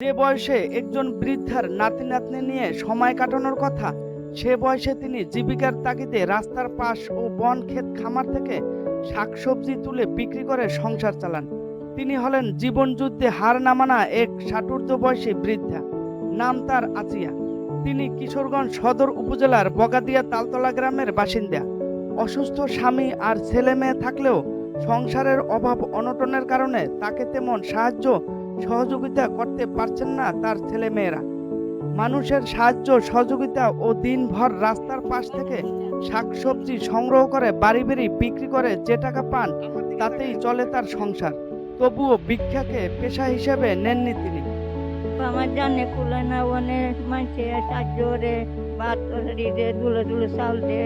যে বয়সে একজন বৃদ্ধার নাতি নাতনি নিয়ে সময় কাটানোর কথা, সে বয়সে তিনি জীবিকার তাগিদে রাস্তার পাশ ও বন ক্ষেত খামার থেকে শাকসবজি তুলে বিক্রি করে সংসার চালান। তিনি হলেন জীবন যুদ্ধে হার নামানা এক ষাটুর্ধ বয়সী বৃদ্ধা। নাম তার আচিয়া তিনি কিশোরগঞ্জ সদর উপজেলার বগাদিয়া তালতলা গ্রামের বাসিন্দা। অসুস্থ স্বামী আর ছেলে মেয়ে থাকলেও সংসারের অভাব অনটনের কারণে তাকে তেমন সাহায্য সহযোগিতা করতে পারছেন না তার ছেলে মেয়েরা মানুষের সাহায্য, সহযোগিতা ও দিনভর রাস্তার পাশ থেকে শাকসবজি সংগ্রহ করে, বাড়ি বাড়ি বিক্রি করে যে টাকা পান তাতেই চলে তার সংসার। তবুও ভিক্ষাকে পেশা হিসেবে নেননি তিনি। আমার জানে কুলা না অনেক মানুষে সাহায্য করে ভাত তরকারি দে দুলো দুলো চাউল দে।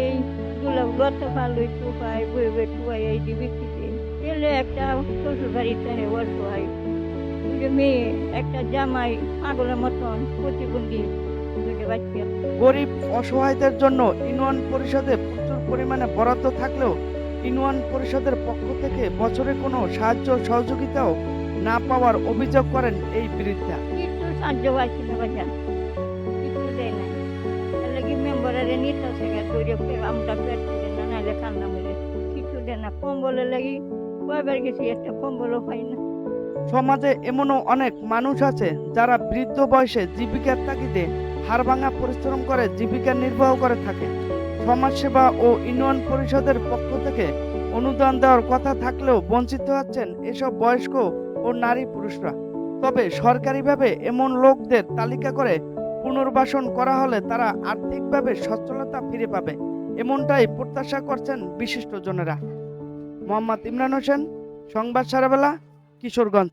এই দুলো গত ভালো একটু পাই বই বই টুয়াই এই খেতে ছেলে একটা শ্বশুর বাড়িতে অসহায় দুটো মেয়ে একটা জামাই পাগলের মতন প্রতিবন্ধী দুটো বাচ্চা। গরিব অসহায়দের জন্য ইউনিয়ন পরিষদে প্রচুর পরিমাণে বরাদ্দ থাকলেও ইউনিয়ন পরিষদের পক্ষ থেকে বছরে কোনো সাহায্য সহযোগিতাও না পাওয়ার অভিযোগ করেন এই বৃদ্ধা। কিছু সাহায্য পাইছি না বাজার কিছু দেয় না। তাহলে কি মেম্বারের নিতে থেকে আমরা পেট না নাহলে কান্না মেরে। কিছু দেয় না। কম্বলে লাগি কয়বার গেছি, একটা কম্বলও পাই না। সমাজে এমনও অনেক মানুষ আছে যারা বৃদ্ধ বয়সে জীবিকার তাগিদে হাড়ভাঙা পরিশ্রম করে, জীবিকা নির্বাহ করে থাকে। সমাজসেবা ও ইউনিয়ন পরিষদের পক্ষ থেকে অনুদান দেওয়ার কথা থাকলেও বঞ্চিত হচ্ছেন এসব বয়স্ক ও নারী পুরুষরা। তবে সরকারিভাবে এমন লোকদের তালিকা করে পুনর্বাসন করা হলে তারা আর্থিকভাবে সচ্ছলতা ফিরে পাবে, এমনটাই প্রত্যাশা করছেন বিশিষ্টজনেরা। মোহাম্মদ ইমরান হোসেন সংবাদ সারাবেলা কিশোরগঞ্জ।